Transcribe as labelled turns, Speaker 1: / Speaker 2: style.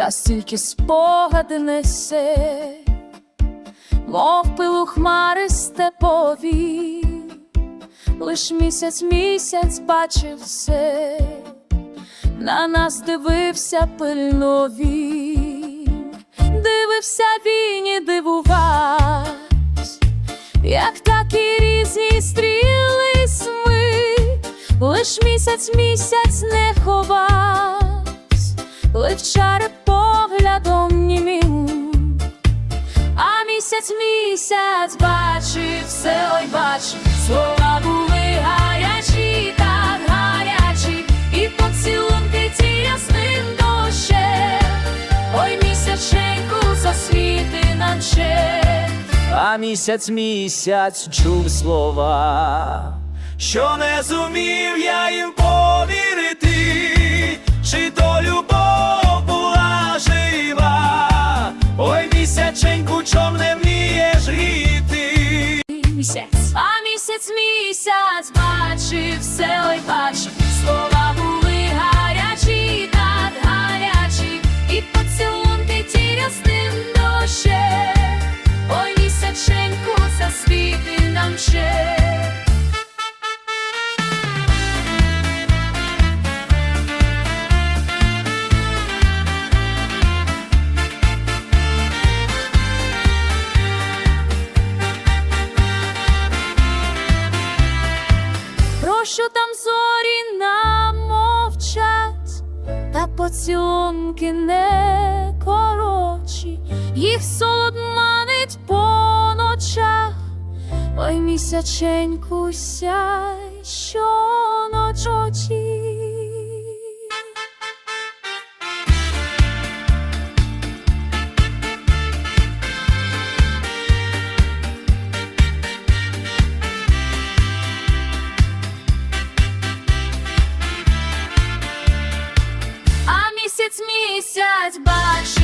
Speaker 1: час тільки спогади несе, мов пилу хмари степові, лиш місяць місяць бачив все, на нас дивився пильно він, дивився він і дивувась, як такі різні стрілись ми, лиш місяць місяць не левчари поглядом місяць місяць бачив все, ой бачив, слова були гарячі, так гарячі, і поцілунки ті ясним дощем, ой місяченьку засвіти нам ще.
Speaker 2: А місяць місяць чув слова, що не зумів я їм повірити,
Speaker 1: місяць, а місяць місяць бачив все, ой бачив, слова Що там зорі нам мовчать, та поцілунки не коротші, їх солод манить по ночах, ой місяченьку сяй, що. Сядь бачу.